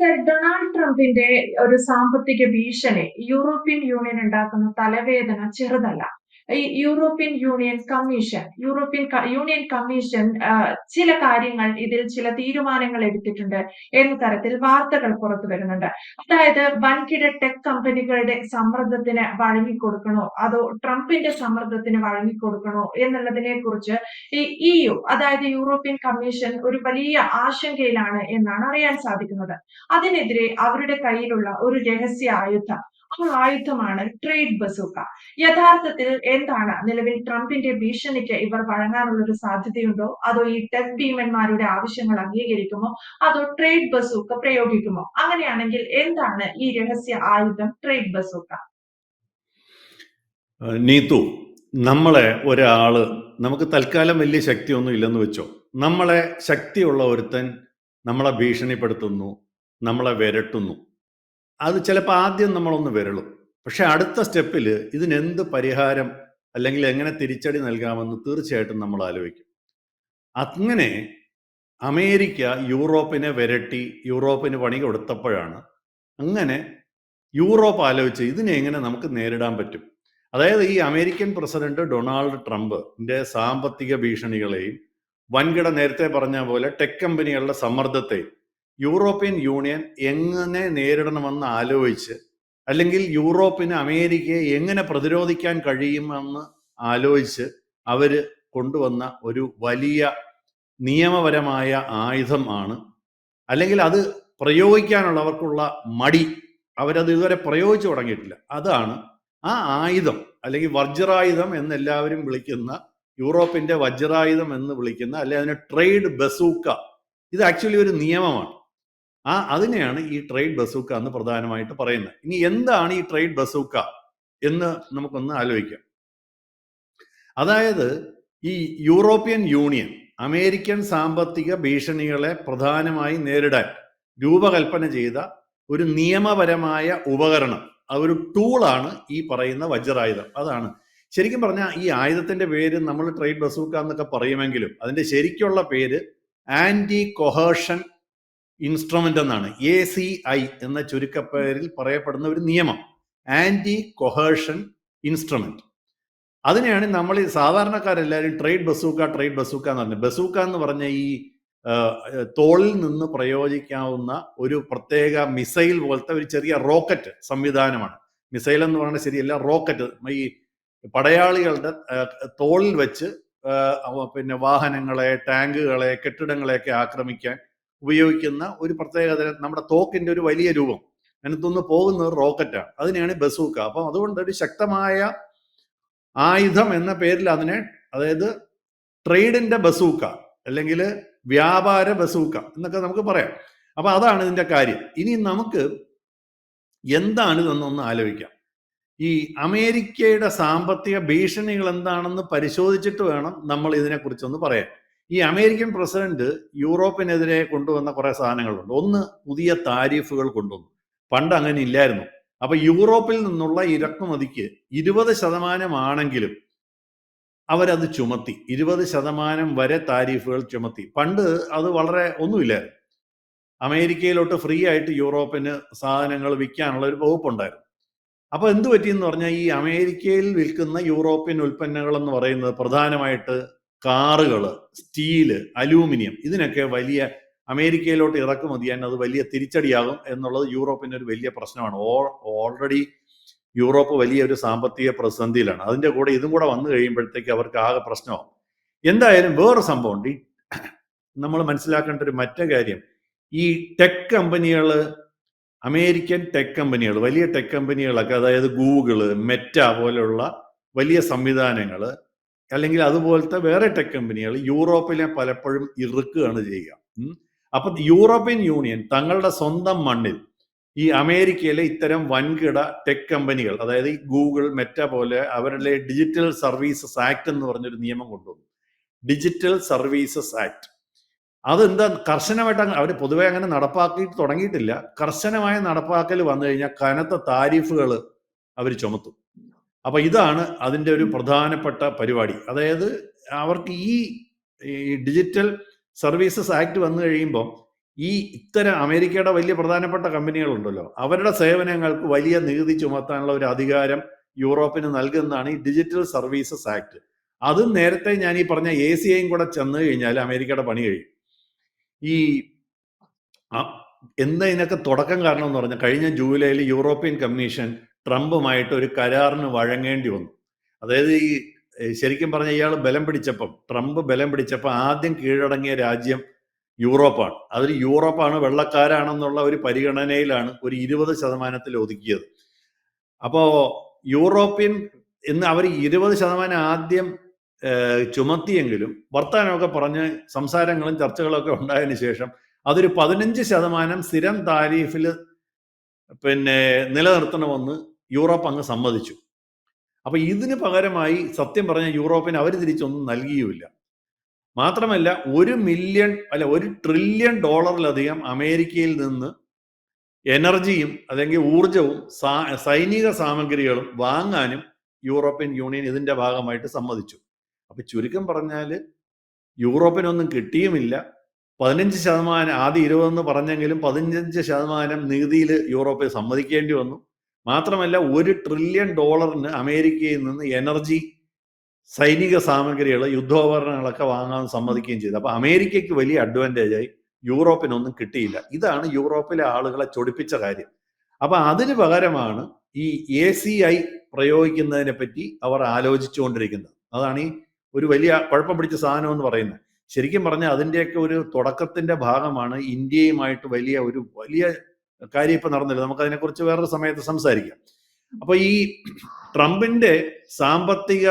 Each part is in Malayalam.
ഡൊണാൾഡ് ട്രംപിന്റെ ഒരു സാമ്പത്തിക ഭീഷണി യൂറോപ്യൻ യൂണിയൻ ഉണ്ടാക്കുന്ന തലവേദന ചെറുതല്ല. European union commission European union commission ചില കാര്യങ്ങൾ ഇതിൽ ചില തീരുമാനങ്ങൾ എടുത്തിട്ടുണ്ട് എന്ന തരത്തിൽ വാർത്തകൾ പുറത്തു വരുന്നുണ്ട്. അതായത് വൻകിട ടെക് കമ്പനികളുടെ സമ്മർദ്ദത്തിന് വഴങ്ങിക്കൊടുക്കണോ? അതോ ട്രംപിന്റെ സമ്മർദ്ദത്തിന് വഴങ്ങിക്കൊടുക്കണോ എന്നുള്ളതിനെ കുറിച്ച് ഈ ഇ യു അതായത് യൂറോപ്യൻ കമ്മീഷൻ ഒരു വലിയ ആശങ്കയിലാണ് എന്നാണ് അറിയാൻ സാധിക്കുന്നത്. അതിനെതിരെ അവരുടെ കയ്യിലുള്ള ഒരു രഹസ്യ ആയുധം. ആ ആയുധമാണ് ട്രേഡ് ബസൂക്ക. യഥാർത്ഥത്തിൽ എന്താണ് നിലവിൽ ട്രംപിന്റെ ഭീഷണിക്ക് ഇവർ വഴങ്ങാനുള്ള ഒരു സാധ്യതയുണ്ടോ? അതോ ഈ ടെക് ഭീമന്മാരുടെ ആവശ്യങ്ങൾ അംഗീകരിക്കുമോ? അതോ ട്രേഡ് ബസൂക്ക പ്രയോഗിക്കുമോ? അങ്ങനെയാണെങ്കിൽ എന്താണ് ഈ രഹസ്യ ആയുധം ട്രേഡ് ബസൂക്ക? നീതു നമ്മളെ ഒരാൾ നമുക്ക് തൽക്കാലം വലിയ ശക്തിയൊന്നും ഇല്ലെന്ന് വെച്ചോ. നമ്മളെ ശക്തിയുള്ള ഒരുത്തൻ നമ്മളെ ഭീഷണിപ്പെടുത്തുന്നു നമ്മളെ വിരട്ടുന്നു. അത് ചിലപ്പോൾ ആദ്യം നമ്മളൊന്ന് വിരളും. പക്ഷെ അടുത്ത സ്റ്റെപ്പിൽ ഇതിനെന്ത് പരിഹാരം അല്ലെങ്കിൽ എങ്ങനെ തിരിച്ചടി നൽകാമെന്ന് തീർച്ചയായിട്ടും നമ്മൾ ആലോചിക്കും. അങ്ങനെ അമേരിക്ക യൂറോപ്പിനെ വിരട്ടി യൂറോപ്പിന് പണി കൊടുത്തപ്പോഴാണ് അങ്ങനെ യൂറോപ്പ് ആലോചിച്ച് ഇതിനെ എങ്ങനെ നമുക്ക് നേരിടാൻ പറ്റും. അതായത് ഈ അമേരിക്കൻ പ്രസിഡന്റ് ഡൊണാൾഡ് ട്രംപിന്റെ സാമ്പത്തിക ഭീഷണികളെയും വൻകിട നേരത്തെ പറഞ്ഞ പോലെ ടെക് കമ്പനികളുടെ സമ്മർദ്ദത്തെയും യൂറോപ്യൻ യൂണിയൻ എങ്ങനെ നേരിടണമെന്ന് ആലോചിച്ച് അല്ലെങ്കിൽ യൂറോപ്പിന് അമേരിക്കയെ എങ്ങനെ പ്രതിരോധിക്കാൻ കഴിയുമെന്ന് ആലോചിച്ച് അവർ കൊണ്ടുവന്ന ഒരു വലിയ നിയമപരമായ ആയുധമാണ് അല്ലെങ്കിൽ അത് പ്രയോഗിക്കാനുള്ളവർക്കുള്ള മടി അവരത് ഇതുവരെ പ്രയോഗിച്ചു തുടങ്ങിയിട്ടില്ല. അതാണ് ആ ആയുധം അല്ലെങ്കിൽ വജ്രായുധം എന്ന് എല്ലാവരും വിളിക്കുന്ന യൂറോപ്പിന്റെ വജ്രായുധം എന്ന് വിളിക്കുന്ന അല്ലെങ്കിൽ അതിന് ട്രേഡ് ബസൂക്ക. ഇത് ആക്ച്വലി ഒരു നിയമമാണ്. ആ അതിനെയാണ് ഈ ട്രേഡ് ബസൂക്ക എന്ന് പ്രധാനമായിട്ട് പറയുന്നത്. ഇനി എന്താണ് ഈ ട്രേഡ് ബസൂക്ക എന്ന് നമുക്കൊന്ന് ആലോചിക്കാം. അതായത് ഈ യൂറോപ്യൻ യൂണിയൻ അമേരിക്കൻ സാമ്പത്തിക ഭീഷണികളെ പ്രധാനമായി നേരിടാൻ രൂപകൽപ്പന ചെയ്ത ഒരു നിയമപരമായ ഉപകരണം. ഒരു ടൂളാണ് ഈ പറയുന്ന വജ്രായുധം അതാണ്. ശരിക്കും പറഞ്ഞാൽ ഈ ആയുധത്തിന്റെ പേര് നമ്മൾ ട്രേഡ് ബസൂക്ക എന്നൊക്കെ പറയുമെങ്കിലും അതിന്റെ ശരിക്കുള്ള പേര് ആന്റി കൊഹേഷൻ ഇൻസ്ട്രുമെന്റ് എന്നാണ്. എ സി ഐ എന്ന ചുരുക്കപ്പേരിൽ പറയപ്പെടുന്ന ഒരു നിയമം. ആന്റി കൊഹേഷൻ ഇൻസ്ട്രുമെന്റ് അതിനെയാണ് നമ്മൾ സാധാരണക്കാരെല്ലാവരും ട്രേഡ് ബസൂക്ക ട്രേഡ് ബസൂക്ക എന്ന് പറഞ്ഞത്. ബസൂക്ക എന്ന് പറഞ്ഞ ഈ തോളിൽ നിന്ന് പ്രയോജിക്കാവുന്ന ഒരു പ്രത്യേക മിസൈൽ പോലത്തെ ഒരു ചെറിയ റോക്കറ്റ് സംവിധാനമാണ്. മിസൈൽ എന്ന് പറയുന്നത് ശരിയല്ല റോക്കറ്റ് ഈ പടയാളികളുടെ തോളിൽ വെച്ച് പിന്നെ വാഹനങ്ങളെ ടാങ്കുകളെ കെട്ടിടങ്ങളെയൊക്കെ ആക്രമിക്കാൻ ഉപയോഗിക്കുന്ന ഒരു പ്രത്യേകത നമ്മുടെ തോക്കിന്റെ ഒരു വലിയ രൂപം. അതിനകത്തുനിന്ന് പോകുന്നത് റോക്കറ്റാണ്. അതിനെയാണ് ബസൂക്ക. അപ്പം അതുകൊണ്ട് ഒരു ശക്തമായ ആയുധം എന്ന പേരിൽ അതിനെ അതായത് ട്രേഡിന്റെ ബസൂക്ക അല്ലെങ്കിൽ വ്യാപാര ബസൂക്ക എന്നൊക്കെ നമുക്ക് പറയാം. അപ്പൊ അതാണ് ഇതിന്റെ കാര്യം. ഇനി നമുക്ക് എന്താണ് ഇതെന്നൊന്ന് ആലോചിക്കാം. ഈ അമേരിക്കയുടെ സാമ്പത്തിക ഭീഷണികൾ എന്താണെന്ന് പരിശോധിച്ചിട്ട് വേണം നമ്മൾ ഇതിനെക്കുറിച്ചൊന്ന് പറയാൻ. ഈ അമേരിക്കൻ പ്രസിഡന്റ് യൂറോപ്പിനെതിരെ കൊണ്ടുവന്ന കുറെ സാധനങ്ങളുണ്ട്. ഒന്ന് പുതിയ താരിഫുകൾ കൊണ്ടുവന്നു. പണ്ട് അങ്ങനെ ഇല്ലായിരുന്നു. അപ്പൊ യൂറോപ്പിൽ നിന്നുള്ള ഇറക്കുമതിക്ക് ഇരുപത് ശതമാനമാണെങ്കിലും അവരത് ചുമത്തി. ഇരുപത് ശതമാനം വരെ താരിഫുകൾ ചുമത്തി. പണ്ട് അത് വളരെ ഒന്നുമില്ലായിരുന്നു. അമേരിക്കയിലോട്ട് ഫ്രീ ആയിട്ട് യൂറോപ്പിന് സാധനങ്ങൾ വിൽക്കാനുള്ള ഒരു വകുപ്പുണ്ടായിരുന്നു. അപ്പൊ എന്ത് പറ്റിയെന്ന് പറഞ്ഞാൽ ഈ അമേരിക്കയിൽ വിൽക്കുന്ന യൂറോപ്യൻ ഉൽപ്പന്നങ്ങൾ എന്ന് പറയുന്നത് പ്രധാനമായിട്ട് കാറുകൾ സ്റ്റീൽ അലൂമിനിയം ഇതിനൊക്കെ വലിയ അമേരിക്കയിലോട്ട് ഇറക്കുമതി ചെയ്യാൻ അത് വലിയ തിരിച്ചടിയാകും എന്നുള്ളത് യൂറോപ്പിന്റെ ഒരു വലിയ പ്രശ്നമാണ്. ഓൾ ഓൾറെഡി യൂറോപ്പ് വലിയ ഒരു സാമ്പത്തിക പ്രതിസന്ധിയിലാണ്. അതിന്റെ കൂടെ ഇതും കൂടെ വന്നു കഴിയുമ്പോഴത്തേക്ക് അവർക്ക് ആകെ പ്രശ്നമാവും. എന്തായാലും വേറെ സംഭവമുണ്ട് ഈ നമ്മൾ മനസ്സിലാക്കേണ്ട ഒരു മറ്റേ കാര്യം. ഈ ടെക് കമ്പനികൾ അമേരിക്കൻ ടെക് കമ്പനികൾ വലിയ ടെക് കമ്പനികളൊക്കെ അതായത് ഗൂഗിൾ മെറ്റ പോലെയുള്ള വലിയ സംവിധാനങ്ങൾ അല്ലെങ്കിൽ അതുപോലത്തെ വേറെ ടെക് കമ്പനികൾ യൂറോപ്പിലെ പലപ്പോഴും ഇറുക്കുകയാണ് ചെയ്യുക. അപ്പൊ യൂറോപ്യൻ യൂണിയൻ തങ്ങളുടെ സ്വന്തം മണ്ണിൽ ഈ അമേരിക്കയിലെ ഇത്തരം വൻകിട ടെക് കമ്പനികൾ അതായത് ഗൂഗിൾ മെറ്റ പോലെ അവരുടെ ഡിജിറ്റൽ സർവീസസ് ആക്ട് എന്ന് പറഞ്ഞൊരു നിയമം കൊണ്ടുവന്നു. ഡിജിറ്റൽ സർവീസസ് ആക്ട് അതെന്താ? കർശനമായിട്ട് അവർ പൊതുവെ അങ്ങനെ നടപ്പാക്കി തുടങ്ങിയിട്ടില്ല. കർശനമായ നടപ്പാക്കൽ വന്നു കഴിഞ്ഞാൽ കനത്ത താരിഫുകൾ അവർ ചുമത്തും. അപ്പൊ ഇതാണ് അതിന്റെ ഒരു പ്രധാനപ്പെട്ട പരിപാടി. അതായത് അവർക്ക് ഈ ഡിജിറ്റൽ സർവീസസ് ആക്ട് വന്നു കഴിയുമ്പോൾ ഈ ഇത്തരം അമേരിക്കയുടെ വലിയ പ്രധാനപ്പെട്ട കമ്പനികളുണ്ടല്ലോ അവരുടെ സേവനങ്ങൾക്ക് വലിയ നികുതി ചുമത്താനുള്ള ഒരു അധികാരം യൂറോപ്പിന് നൽകുന്നതാണ് ഈ ഡിജിറ്റൽ സർവീസസ് ആക്ട് അത് നേരത്തെ ഞാൻ ഈ പറഞ്ഞ എ സി ഐയും കൂടെ ചെന്ന് കഴിഞ്ഞാൽ അമേരിക്കയുടെ പണി കഴിയും. ഈ എന്തതിനൊക്കെ തുടക്കം കാരണം എന്ന് പറഞ്ഞാൽ കഴിഞ്ഞ ജൂലൈയിൽ യൂറോപ്യൻ കമ്മീഷൻ ട്രംപുമായിട്ട് ഒരു കരാറിന് വഴങ്ങേണ്ടി വന്നു. അതായത് ഈ ശരിക്കും പറഞ്ഞ ഇയാൾ ബലം പിടിച്ചപ്പം ട്രംപ് ബലം പിടിച്ചപ്പോൾ ആദ്യം കീഴടങ്ങിയ രാജ്യം യൂറോപ്പാണ്. അതിൽ യൂറോപ്പാണ് വെള്ളക്കാരാണെന്നുള്ള ഒരു പരിഗണനയിലാണ് ഒരു ഇരുപത് ശതമാനത്തിൽ ഒതുക്കിയത്. അപ്പോൾ യൂറോപ്യൻ എന്ന് അവർ ഇരുപത് ശതമാനം ആദ്യം ചുമത്തിയെങ്കിലും വർത്തമാനമൊക്കെ പറഞ്ഞ് സംസാരങ്ങളും ചർച്ചകളൊക്കെ ഉണ്ടായതിനു ശേഷം അതൊരു പതിനഞ്ച് ശതമാനം സ്ഥിരം താരീഫിൽ പിന്നെ നിലനിർത്തണമെന്ന് യൂറോപ്പ് അങ്ങ് സമ്മതിച്ചു. അപ്പൊ ഇതിന് പകരമായി സത്യം പറഞ്ഞ യൂറോപ്പിന് അവർ തിരിച്ചൊന്നും നൽകിയുമില്ല. മാത്രമല്ല ഒരു മില്യൺ അല്ല ഒരു ട്രില്യൺ ഡോളറിലധികം അമേരിക്കയിൽ നിന്ന് എനർജിയും അല്ലെങ്കിൽ ഊർജവും സൈനിക സാമഗ്രികളും വാങ്ങാനും യൂറോപ്യൻ യൂണിയൻ ഇതിന്റെ ഭാഗമായിട്ട് സമ്മതിച്ചു. അപ്പൊ ചുരുക്കം പറഞ്ഞാൽ യൂറോപ്പിനൊന്നും കിട്ടിയുമില്ല. പതിനഞ്ച് ശതമാനം ആദ്യം ഇരുപതെന്ന് പറഞ്ഞെങ്കിലും പതിനഞ്ച് ശതമാനം നികുതിയിൽ യൂറോപ്പ് സമ്മതിക്കേണ്ടി വന്നു. മാത്രമല്ല ഒരു ട്രില്യൺ ഡോളറിന് അമേരിക്കയിൽ നിന്ന് എനർജി സൈനിക സാമഗ്രികൾ യുദ്ധോപകരണങ്ങളൊക്കെ വാങ്ങാൻ സമ്മതിക്കുകയും ചെയ്തു. അപ്പൊ അമേരിക്കയ്ക്ക് വലിയ അഡ്വാന്റേജ് ആയി യൂറോപ്പിനൊന്നും കിട്ടിയില്ല. ഇതാണ് യൂറോപ്പിലെ ആളുകളെ ചൊടിപ്പിച്ച കാര്യം. അപ്പൊ അതിന് പകരമാണ് ഈ എ സി ഐ പ്രയോഗിക്കുന്നതിനെ പറ്റി അവർ ആലോചിച്ചുകൊണ്ടിരിക്കുന്നത്. അതാണ് ഈ ഒരു വലിയ കുഴപ്പം പിടിച്ച സാധനം എന്ന് പറയുന്നത്. ശരിക്കും പറഞ്ഞാൽ അതിന്റെയൊക്കെ ഒരു തുടക്കത്തിന്റെ ഭാഗമാണ് ഇന്ത്യയുമായിട്ട് വലിയ ഒരു വലിയ കാര്യം ഇപ്പൊ നടന്നില്ല. നമുക്ക് അതിനെക്കുറിച്ച് വേറൊരു സമയത്ത് സംസാരിക്കാം. അപ്പൊ ഈ ട്രംപിന്റെ സാമ്പത്തിക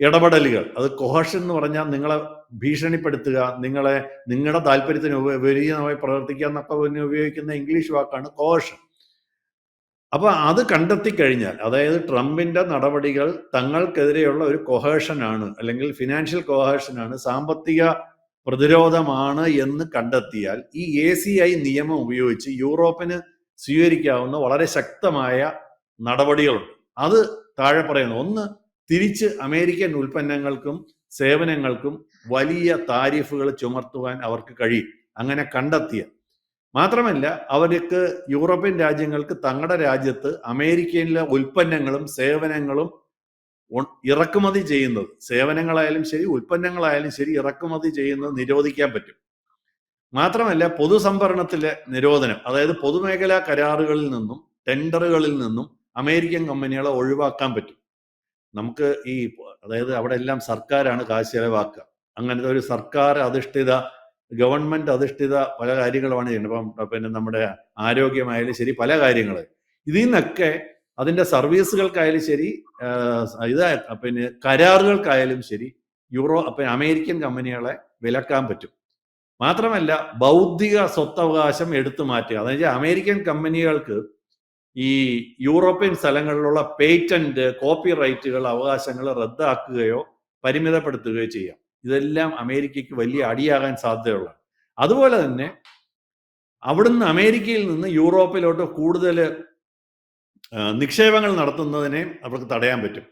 ഇടപെടലുകൾ അത് കൊഹഷൻ എന്ന് പറഞ്ഞാൽ നിങ്ങളെ ഭീഷണിപ്പെടുത്തുക നിങ്ങളെ നിങ്ങളുടെ താല്പര്യത്തിന് വിപരീതമായി പ്രവർത്തിക്കുക എന്നൊക്കെ ഉപയോഗിക്കുന്ന ഇംഗ്ലീഷ് വാക്കാണ് കോഷൻ അപ്പൊ അത് കണ്ടെത്തി കഴിഞ്ഞാൽ അതായത് ട്രംപിന്റെ നടപടികൾ തങ്ങൾക്കെതിരെയുള്ള ഒരു കൊഹേഷനാണ് അല്ലെങ്കിൽ ഫിനാൻഷ്യൽ കൊഹേഷനാണ് സാമ്പത്തിക പ്രതിരോധമാണ് എന്ന് കണ്ടെത്തിയാൽ ഈ എ സി ഐ നിയമം ഉപയോഗിച്ച് യൂറോപ്പിന് സ്വീകരിക്കാവുന്ന വളരെ ശക്തമായ നടപടികളുണ്ട്. അത് താഴെ പറയുന്നു. ഒന്ന് തിരിച്ച് അമേരിക്കൻ ഉൽപ്പന്നങ്ങൾക്കും സേവനങ്ങൾക്കും വലിയ താരിഫുകൾ ചുമർത്തുവാൻ അവർക്ക് കഴിയും. അങ്ങനെ കണ്ടെത്തിയ മാത്രമല്ല അവർക്ക് യൂറോപ്യൻ രാജ്യങ്ങൾക്ക് തങ്ങളുടെ രാജ്യത്ത് അമേരിക്കയിലെ ഉൽപ്പന്നങ്ങളും സേവനങ്ങളും ഇറക്കുമതി ചെയ്യുന്നത്. സേവനങ്ങളായാലും ശരി ഉൽപ്പന്നങ്ങളായാലും ശരി ഇറക്കുമതി ചെയ്യുന്നത് നിരോധിക്കാൻ പറ്റും. മാത്രമല്ല പൊതുസംഭരണത്തിലെ നിരോധനം അതായത് പൊതുമേഖലാ കരാറുകളിൽ നിന്നും ടെൻഡറുകളിൽ നിന്നും അമേരിക്കൻ കമ്പനികളെ ഒഴിവാക്കാൻ പറ്റും. നമുക്ക് ഈ അതായത് അവിടെ എല്ലാം സർക്കാരാണ് കാശ് ചെലവാക്കുക അങ്ങനത്തെ ഒരു സർക്കാർ അധിഷ്ഠിത ഗവൺമെന്റ് അധിഷ്ഠിത പല കാര്യങ്ങളുമാണ് ചെയ്യുന്നത്. ഇപ്പം പിന്നെ നമ്മുടെ ആരോഗ്യമായാലും ശരി പല കാര്യങ്ങൾ ഇതിൽ നിന്നൊക്കെ അതിന്റെ സർവീസുകൾക്കായാലും ശരി ഇതാ പിന്നെ കരാറുകൾക്കായാലും ശരി യൂറോ പിന്നെ അമേരിക്കൻ കമ്പനികളെ വിലക്കാൻ പറ്റും. മാത്രമല്ല ബൗദ്ധിക സ്വത്തവകാശം എടുത്തു മാറ്റുക. അതായത് അമേരിക്കൻ കമ്പനികൾക്ക് ഈ യൂറോപ്യൻ സ്ഥലങ്ങളിലുള്ള പേറ്റന്റ് കോപ്പി റൈറ്റുകൾ അവകാശങ്ങൾ റദ്ദാക്കുകയോ പരിമിതപ്പെടുത്തുകയോ ചെയ്യാം. ഇതെല്ലാം അമേരിക്കയ്ക്ക് വലിയ അടിയാകാൻ സാധ്യതയുള്ള. അതുപോലെ തന്നെ അവിടുന്ന് അമേരിക്കയിൽ നിന്ന് യൂറോപ്പിലോട്ട് കൂടുതൽ നിക്ഷേപങ്ങൾ നടത്തുന്നതിനെ അവർക്ക് തടയാൻ പറ്റും.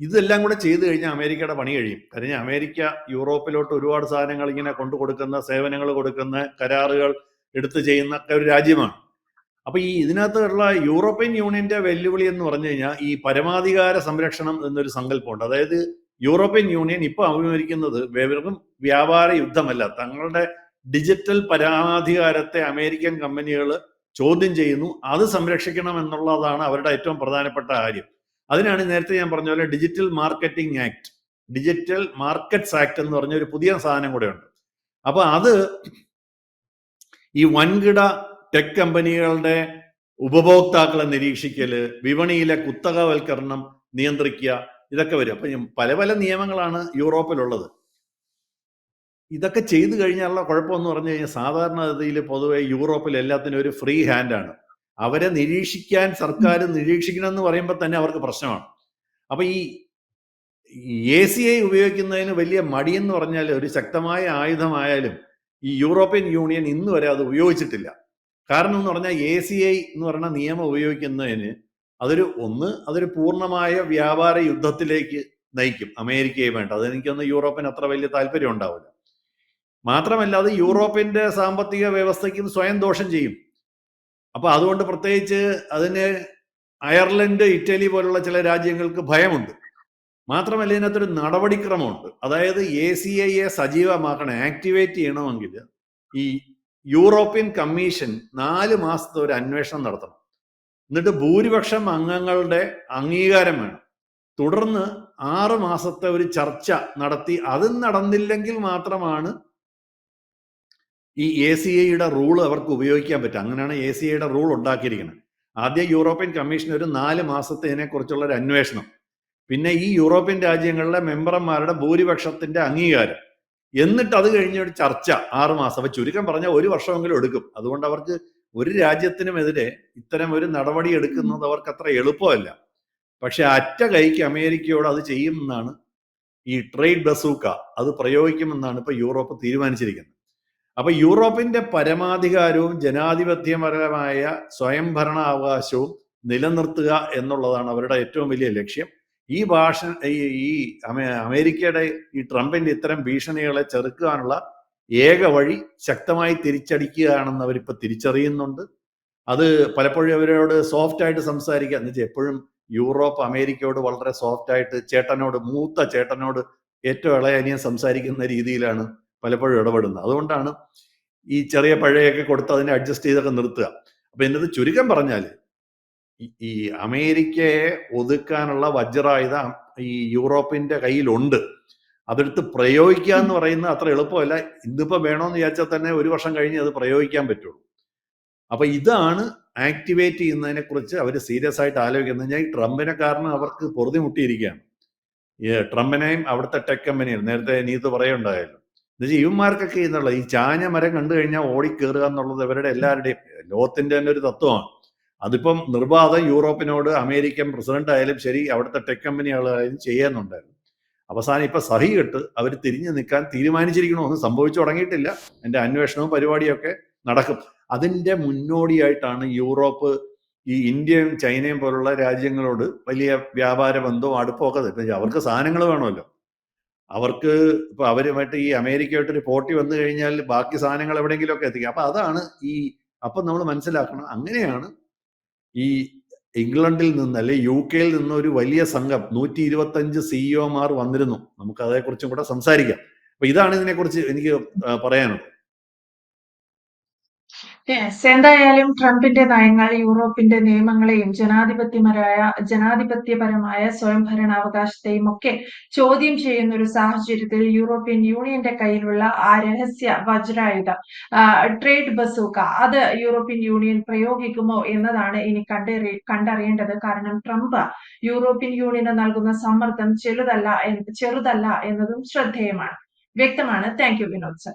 ഇതെല്ലാം കൂടെ ചെയ്തു കഴിഞ്ഞാൽ അമേരിക്കയുടെ പണി കഴിയും. കാര്യം അമേരിക്ക യൂറോപ്പിലോട്ട് ഒരുപാട് സാധനങ്ങൾ ഇങ്ങനെ കൊണ്ടു കൊടുക്കുന്ന സേവനങ്ങൾ കൊടുക്കുന്ന കരാറുകൾ എടുത്തു ചെയ്യുന്ന ഒരു രാജ്യമാണ്. അപ്പൊ ഈ ഇതിനകത്തുള്ള യൂറോപ്യൻ യൂണിയന്റെ വെല്ലുവിളി എന്ന് പറഞ്ഞു കഴിഞ്ഞാൽ ഈ പരമാധികാര സംരക്ഷണം എന്നൊരു സങ്കല്പമുണ്ട്. അതായത് യൂറോപ്യൻ യൂണിയൻ ഇപ്പൊ അഭിമുഖീകരിക്കുന്നത് വെറും വ്യാപാര യുദ്ധമല്ല. തങ്ങളുടെ ഡിജിറ്റൽ പരമാധികാരത്തെ അമേരിക്കൻ കമ്പനികൾ ചോദ്യം ചെയ്യുന്നു അത് സംരക്ഷിക്കണം എന്നുള്ളതാണ് അവരുടെ ഏറ്റവും പ്രധാനപ്പെട്ട കാര്യം. അതിനാണ് നേരത്തെ ഞാൻ പറഞ്ഞ പോലെ digital marketing act digital markets act എന്ന് പറഞ്ഞ ഒരു പുതിയ സാധനം കൂടെ ഉണ്ട്. അപ്പൊ അത് ഈ വൻകിട ടെക് കമ്പനികളുടെ ഉപഭോക്താക്കളെ നിരീക്ഷിക്കൽ വിപണിയിലെ കുത്തകവൽക്കരണം നിയന്ത്രിക്കുക ഇതൊക്കെ വരും. അപ്പൊ പല പല നിയമങ്ങളാണ് യൂറോപ്പിലുള്ളത്. ഇതൊക്കെ ചെയ്തു കഴിഞ്ഞാലുള്ള കുഴപ്പമെന്ന് പറഞ്ഞു കഴിഞ്ഞാൽ സാധാരണഗതിയിൽ പൊതുവെ യൂറോപ്പിൽ എല്ലാത്തിനും ഒരു ഫ്രീ ഹാൻഡാണ്. അവരെ നിരീക്ഷിക്കാൻ സർക്കാർ നിരീക്ഷിക്കണം എന്ന് പറയുമ്പോൾ തന്നെ അവർക്ക് പ്രശ്നമാണ്. അപ്പൊ ഈ എ സി ഐ ഉപയോഗിക്കുന്നതിന് വലിയ മടിയെന്ന് പറഞ്ഞാൽ ഒരു ശക്തമായ ആയുധമായാലും ഈ യൂറോപ്യൻ യൂണിയൻ ഇന്ന് വരെ അത് ഉപയോഗിച്ചിട്ടില്ല. കാരണം എന്ന് പറഞ്ഞാൽ എ സി ഐ എന്ന് പറഞ്ഞ നിയമം ഉപയോഗിക്കുന്നതിന് അതൊരു ഒന്ന് അതൊരു പൂർണമായ വ്യാപാര യുദ്ധത്തിലേക്ക് നയിക്കും. അമേരിക്കയെ വേണ്ട. അതെനിക്കൊന്ന് യൂറോപ്പിന് അത്ര വലിയ താല്പര്യം ഉണ്ടാവില്ല. മാത്രമല്ല അത് യൂറോപ്പിന്റെ സാമ്പത്തിക വ്യവസ്ഥയ്ക്കും സ്വയം ദോഷം ചെയ്യും. അപ്പൊ അതുകൊണ്ട് പ്രത്യേകിച്ച് അതിന് അയർലൻഡ് ഇറ്റലി പോലുള്ള ചില രാജ്യങ്ങൾക്ക് ഭയമുണ്ട്. മാത്രമല്ല ഇതിനകത്തൊരു നടപടിക്രമമുണ്ട്. അതായത് എ സി ഐയെ സജീവമാക്കണം ആക്ടിവേറ്റ് ചെയ്യണമെങ്കിൽ ഈ യൂറോപ്യൻ കമ്മീഷൻ നാല് മാസത്തെ ഒരു അന്വേഷണം നടത്തണം. എന്നിട്ട് ഭൂരിപക്ഷം അംഗങ്ങളുടെ അംഗീകാരം വേണം. തുടർന്ന് ആറ് മാസത്തെ ഒരു ചർച്ച നടത്തി. അതും നടന്നില്ലെങ്കിൽ മാത്രമാണ് ഈ എ സി ഐയുടെ റൂൾ അവർക്ക് ഉപയോഗിക്കാൻ പറ്റും. അങ്ങനെയാണ് എ സി ഐയുടെ റൂൾ ഉണ്ടാക്കിയിരിക്കുന്നത്. ആദ്യം യൂറോപ്യൻ കമ്മീഷൻ ഒരു നാല് മാസത്തെ ഇതിനെക്കുറിച്ചുള്ള ഒരു അന്വേഷണം. പിന്നെ ഈ യൂറോപ്യൻ രാജ്യങ്ങളിലെ മെമ്പർമാരുടെ ഭൂരിപക്ഷത്തിന്റെ അംഗീകാരം. എന്നിട്ട് അത് കഴിഞ്ഞ ഒരു ചർച്ച ആറുമാസം അപ്പൊ ചുരുക്കം പറഞ്ഞാൽ ഒരു വർഷമെങ്കിലും എടുക്കും. അതുകൊണ്ട് അവർക്ക് ഒരു രാജ്യത്തിനുമെതിരെ ഇത്തരം ഒരു നടപടി എടുക്കുന്നത് അവർക്ക് അത്ര എളുപ്പമല്ല. പക്ഷെ അറ്റ കൈക്ക് അമേരിക്കയോട് അത് ചെയ്യുമെന്നാണ് ഈ ട്രേഡ് ബസൂക്ക അത് പ്രയോഗിക്കുമെന്നാണ് ഇപ്പൊ യൂറോപ്പ് തീരുമാനിച്ചിരിക്കുന്നത്. അപ്പൊ യൂറോപ്പിന്റെ പരമാധികാരവും ജനാധിപത്യപരമായ സ്വയംഭരണാവകാശവും നിലനിർത്തുക എന്നുള്ളതാണ് അവരുടെ ഏറ്റവും വലിയ ലക്ഷ്യം. ഈ ഭാഷ ഈ അമേരിക്കയുടെ ഈ ട്രംപിന്റെ ഇത്തരം ഭീഷണികളെ ചെറുക്കാനുള്ള ഏക വഴി ശക്തമായി തിരിച്ചടിക്കുകയാണെന്ന് അവരിപ്പോൾ തിരിച്ചറിയുന്നുണ്ട്. അത് പലപ്പോഴും അവരോട് സോഫ്റ്റ് ആയിട്ട് സംസാരിക്കുക. എന്ന് വെച്ചാൽ എപ്പോഴും യൂറോപ്പ് അമേരിക്കയോട് വളരെ സോഫ്റ്റ് ആയിട്ട് ചേട്ടനോട് മൂത്ത ചേട്ടനോട് ഏറ്റവും ഇളയനിയം സംസാരിക്കുന്ന രീതിയിലാണ് പലപ്പോഴും ഇടപെടുന്നത്. അതുകൊണ്ടാണ് ഈ ചെറിയ പഴയൊക്കെ കൊടുത്ത് അതിനെ അഡ്ജസ്റ്റ് ചെയ്തൊക്കെ നിർത്തുക. അപ്പൊ എന്നത് ചുരുക്കം പറഞ്ഞാൽ ഈ അമേരിക്കയെ ഒതുക്കാനുള്ള വജ്രായുധം ഈ യൂറോപ്പിന്റെ കയ്യിലുണ്ട്. അതെടുത്ത് പ്രയോഗിക്കുക എന്ന് പറയുന്നത് അത്ര എളുപ്പമല്ല. ഇന്നിപ്പോ വേണമെന്ന് വിചാരിച്ചാൽ തന്നെ ഒരു വർഷം കഴിഞ്ഞ് അത് പ്രയോഗിക്കാൻ പറ്റുള്ളൂ. അപ്പൊ ഇതാണ് ആക്ടിവേറ്റ് ചെയ്യുന്നതിനെ കുറിച്ച് അവർ സീരിയസ് ആയിട്ട് ആലോചിക്കുന്നത്. ഞാൻ ട്രംപിനെ കാരണം അവർക്ക് പൊറുതി മുട്ടിയിരിക്കുകയാണ്. ട്രംപിനെയും അവിടുത്തെ ടെക് കമ്പനിയും നേരത്തെ നീത്ത് പറയുണ്ടായല്ലോ എന്നുവെച്ചാൽ ഇവന്മാർക്കൊക്കെ എന്നുള്ള ഈ ചാഞ്ഞ മരം കണ്ടു കഴിഞ്ഞാൽ ഓടിക്കേറുക എന്നുള്ളത് ഇവരുടെ എല്ലാവരുടെയും ലോകത്തിന്റെ തന്നെ ഒരു തത്വമാണ്. അതിപ്പം നിർബാധം യൂറോപ്പിനോട് അമേരിക്കൻ പ്രസിഡന്റ് ആയാലും ശരി അവിടുത്തെ ടെക് കമ്പനികളായാലും ചെയ്യുന്നുണ്ടായിരുന്നു അവസാനം ഇപ്പൊ സഹി കെട്ട് അവർ തിരിഞ്ഞു നിൽക്കാൻ തീരുമാനിച്ചിരിക്കണോ. ഒന്നും സംഭവിച്ചു തുടങ്ങിയിട്ടില്ല. എന്റെ അന്വേഷണവും പരിപാടിയൊക്കെ നടക്കും. അതിന്റെ മുന്നോടിയായിട്ടാണ് യൂറോപ്പ് ഈ ഇന്ത്യയും ചൈനയും പോലുള്ള രാജ്യങ്ങളോട് വലിയ വ്യാപാര ബന്ധവും അടുപ്പമൊക്കെ അവർക്ക് സാധനങ്ങൾ വേണമല്ലോ. അവർക്ക് ഇപ്പൊ അവരുമായിട്ട് ഈ അമേരിക്കയായിട്ട് ഒരു പോട്ടി വന്നു കഴിഞ്ഞാൽ ബാക്കി സാധനങ്ങൾ എവിടെയെങ്കിലും ഒക്കെ എത്തിക്കാം. അപ്പൊ അതാണ് ഈ അപ്പൊ നമ്മൾ മനസ്സിലാക്കണം അങ്ങനെയാണ് ഈ ഇംഗ്ലണ്ടിൽ നിന്ന് അല്ലെ യു കെയിൽ നിന്ന് ഒരു വലിയ സംഘം നൂറ്റി ഇരുപത്തഞ്ച് സിഇഒമാർ വന്നിരുന്നു. നമുക്ക് അതേക്കുറിച്ചും കൂടെ സംസാരിക്കാം. അപ്പൊ ഇതാണ് ഇതിനെക്കുറിച്ച് എനിക്ക് പറയാനുള്ളത്. Yes, എന്തായാലും ട്രംപിന്റെ നയങ്ങൾ യൂറോപ്പിന്റെ നിയമങ്ങളെയും ജനാധിപത്യപരമായ ജനാധിപത്യപരമായ സ്വയംഭരണാവകാശത്തെയും ഒക്കെ ചോദ്യം ചെയ്യുന്ന ഒരു സാഹചര്യത്തിൽ യൂറോപ്യൻ യൂണിയന്റെ കയ്യിലുള്ള ആ രഹസ്യ വജ്രായുധം ട്രേഡ് ബസൂക്ക അത് യൂറോപ്യൻ യൂണിയൻ പ്രയോഗിക്കുമോ എന്നതാണ് ഇനി കണ്ടറി കണ്ടറിയേണ്ടത്. കാരണം ട്രംപ് യൂറോപ്യൻ യൂണിയന് നൽകുന്ന സമ്മർദ്ദം ചെറുതല്ല ചെറുതല്ല എന്നതും ശ്രദ്ധേയമാണ്. വ്യക്തമാണ്. Thank you Vinod sir.